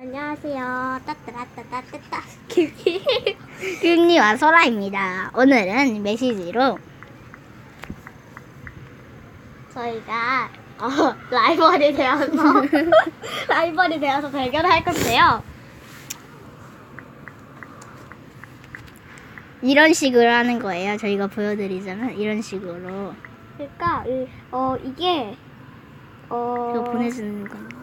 안녕하세요. 따따라따따따따. 김기. 균이와 소라입니다. 오늘은 메시지로 저희가 어, 라이벌이 되어서 라이벌이 되어서 대결할 건데요. 이런 식으로 하는 거예요. 저희가 보여드리자면 이런 식으로 그러니까 이- 어 이게 어 이거 보내주는 건데요.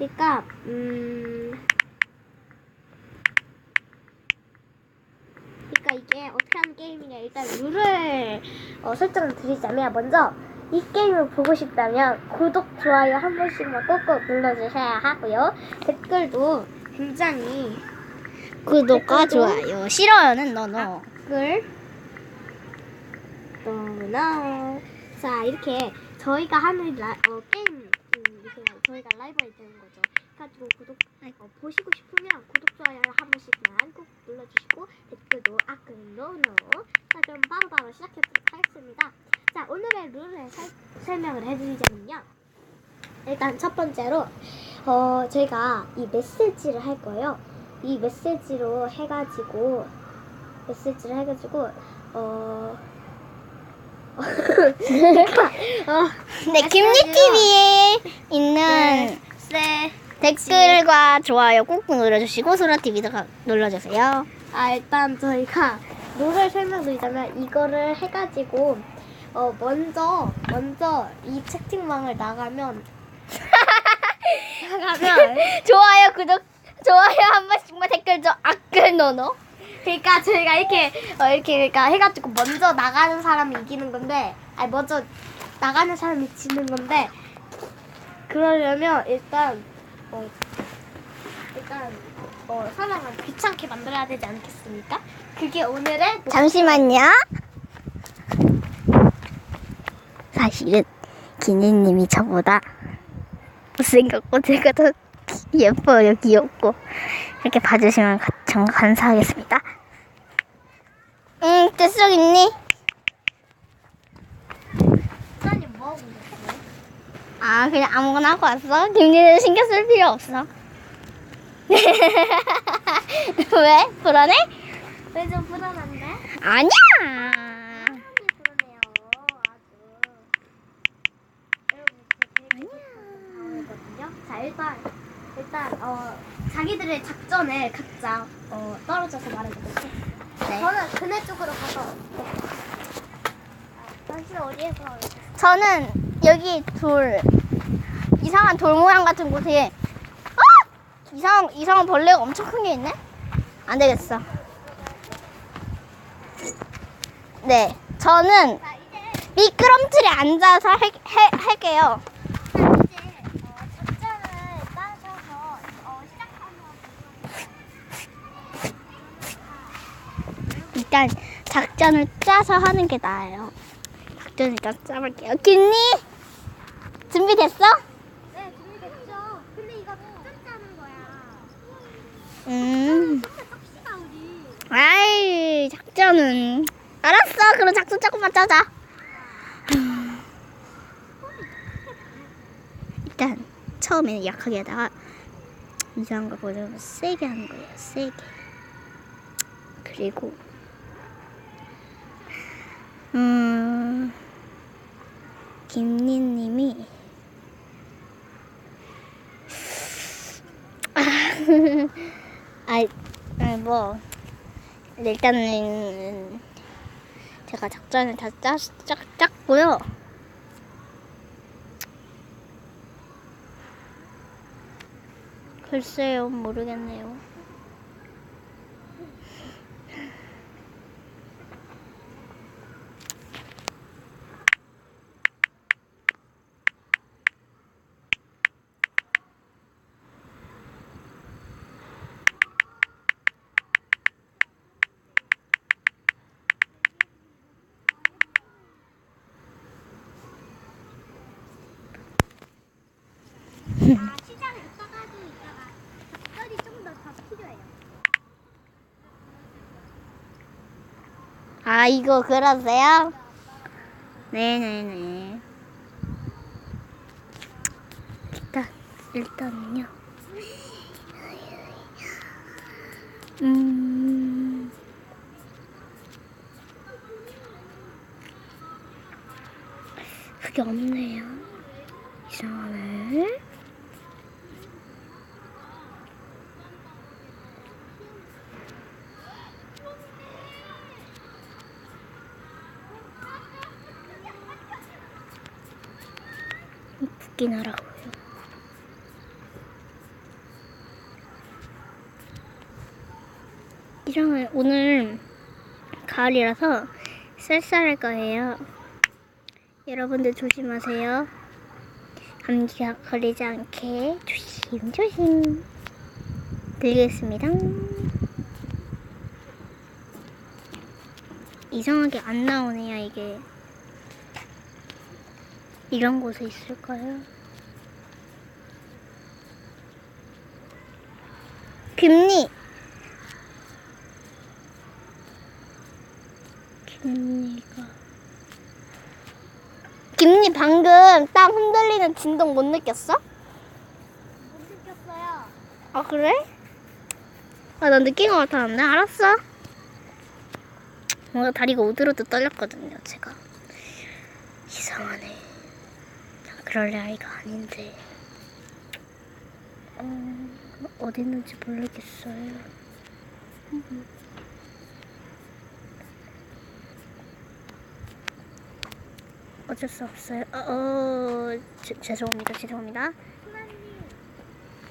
그러니까 음 그러니까 이게 어떻게 하는 게임이냐. 일단 룰을 어, 설정을 드리자면 먼저 이 게임을 보고 싶다면 구독 좋아요 한 번씩만 꼭꼭 눌러주셔야 하고요. 댓글도 굉장히 구독과 좋아요, 싫어요는 너너. 댓글. 너무나. 자 이렇게 저희가 하는 라, 어, 게임 저희가 라이벌이 되는 거죠. 그래가지고 구독 어, 보시고 싶으면 구독 좋아요 한 번씩만 꼭 눌러주시고 댓글도 아크 노노 자 그럼 바로바로 시작해보도록 하겠습니다. 자 오늘의 룰을 살- 설명을 해드리자면요. 일단 첫 번째로 어 저희가 이 메시지를 할 거예요. 이 메시지로 해가지고 메시지를 해가지고 어. 어, 네, 김니 TV에 있는 네. 댓글과 좋아요 꾹꾹 눌러주시고 소라 TV도 눌러주세요. 아 일단 저희가 룰을 설명드리자면 이거를 해가지고 어 먼저 먼저 이 채팅방을 나가면 나가면 좋아요, 구독, 좋아요 한 번씩만 댓글 좀 아끌 너너. 그러니까 저희가 이렇게 어, 이렇게 그러니까 해가지고 먼저 나가는 사람이 이기는 건데 아니 먼저 나가는 사람이 지는 건데 그러려면 일단 어 일단 어 사람을 귀찮게 만들어야 되지 않겠습니까? 그게 오늘의 목- 잠시만요. 사실은 기니님이 저보다 못생겼고 제가 더 예뻐요, 귀엽고 이렇게 봐주시면 가- 정말 감사하겠습니다. 응, 됐어, 기니? 사장님 뭐 하고 계세요? 아, 그냥 아무거나 하고 왔어? 김기는 신경 쓸 필요 없어. 왜? 불안해? 왜 좀 불안한데? 아니야. 사람이 불안해요 아주 여러분 저 되게 당황했거든요 자 일단 일단 어 자기들의 작전을 각자 어 떨어져서 말해볼게요 네. 저는 그네 쪽으로 가서 아, 당신 어디에서 저는 여기 돌 이상한 돌 모양 같은 곳에 아! 이상한 이상한 벌레가 엄청 큰 게 있네. 안 되겠어. 네, 저는 미끄럼틀에 앉아서 할, 해, 할게요. 자 이제 어, 작전을 따셔서 어, 시작하면 일단 작전을 짜서 하는 게 나아요. 작전을 일단 짜볼게요. 김니 준비됐어? 네 준비됐죠 근데 이거 작전 짜는 거야 음. 근데 짭시다 우리 아이 작전은 알았어. 그럼 작전 조금만 짜자. 일단 처음에는 약하게 하다가 이상한 거 보여주면 세게 하는 거예요. 세게. 그리고 음 김니님이 아, 아, 뭐 일단은 제가 작전을 다 짰, 짰, 짰고요. 글쎄요, 모르겠네요. 시장 이따가도 이따가 작전이 좀더더 필요해요. 아, 이거 그러세요? 네네네. 일단, 일단은요. 음. 그게 없네요. 이상하네. 붙긴 하라고요. 이상해. 오늘 가을이라서 쌀쌀할 거예요. 여러분들 조심하세요. 감기가 걸리지 않게 조심조심 들겠습니다. 이상하게 안 나오네요, 이게. 이런 곳에 있을까요? 김니! 김니가. 김니 방금 땅 흔들리는 진동 못 느꼈어? 못 느꼈어요. 아 그래? 아난 느낀 것 같았는데 알았어. 뭔가 다리가 오들오들 떨렸거든요 제가. 이상하네. 난 그럴 아이가 아닌데. 어, 어디 있는지 모르겠어요. 어쩔 수 없어요. 어, 어 죄- 죄송합니다. 죄송합니다.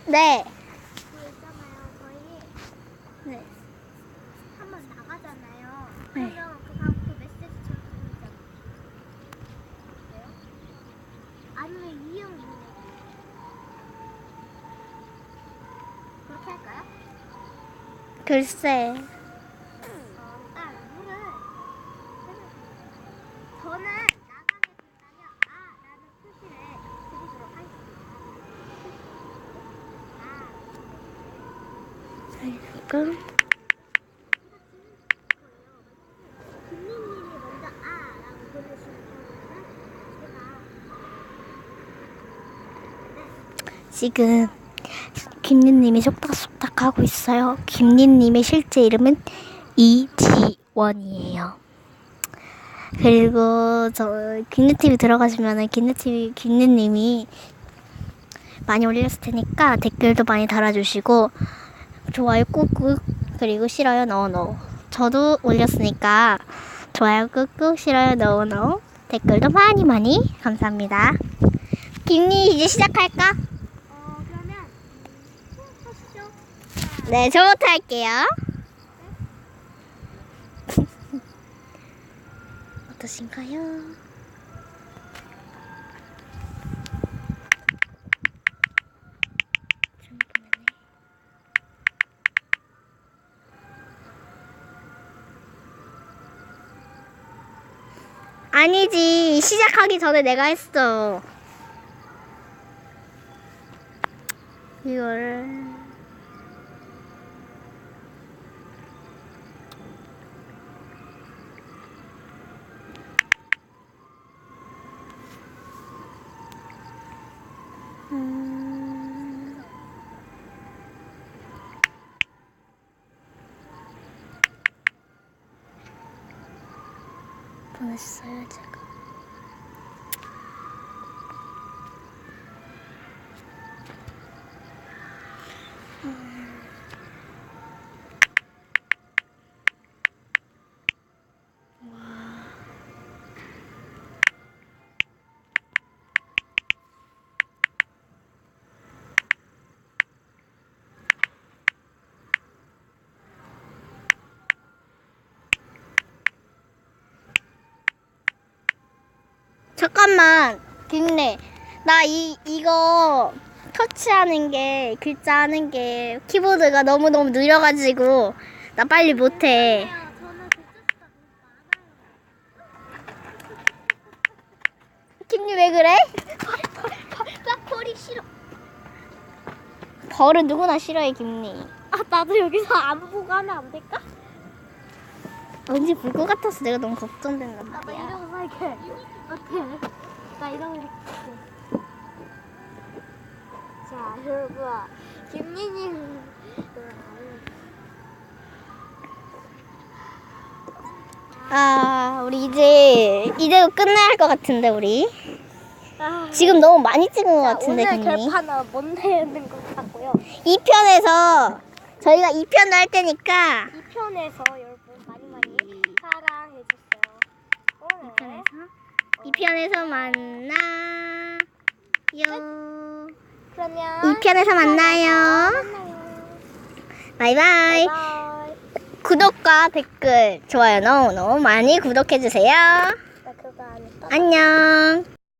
네. 그 네. 한번 나가잖아요. 네. 그러면 그 다음 그 메시지 저기 보이잖아요. 어때요? 아니면 이형 있는 그렇게 할까요? 글쎄. 어, 일단 룰을 설명드릴게요. 저는 나가게 된다면 아 라는 표시를 드리도록 하겠습니 제가 지금 김린님이 속닥 속닥 하고 있어요. 김린님의 실제 이름은 이지원이에요. 그리고 저 김리TV 들어가시면은 김리TV 김리님이 많이 올렸을 테니까 댓글도 많이 달아주시고 좋아요 꾹꾹 그리고 싫어요 넣어넣어 저도 올렸으니까 좋아요 꾹꾹 싫어요 넣어넣어 댓글도 많이 많이 감사합니다. 김리 이제 시작할까? 어 그러면 음, 하시죠. 네, 저부터 할게요. 어떠신가요? 아니지 시작하기 전에 내가 했어 이거를 보냈 잠깐만 김래 나 이 이거 터치하는 게 글자 하는 게 키보드가 너무 너무 느려가지고 나 빨리 못해. 김리 왜 그래? 빡거리 싫어. 벌은 누구나 싫어해 김리 아 나도 여기서 안 보고 하면 안 될까? 왠지 볼 것 같아서 내가 너무 걱정된단 나 말이야 이러고 살게. 어때? 나 이러고 살게. 자, 아, 여러분, 김민님. 아, 우리 이제 이제 끝내야 할 것 같은데 우리 아, 지금 너무 많이 찍은 것 자, 같은데 오늘 김님. 결판은 못 내는 것 같고요. 2편에서 저희가 2편도 할 테니까 이 편에서 여러분 많이 많이 사랑해 주세요. 오늘 2편에서 만나요. 그러면 2편에서 만나요. 바이 바이. 바이. 구독과 댓글, 좋아요 너무너무 많이 구독해주세요. 나 그거 안 했다. 안녕.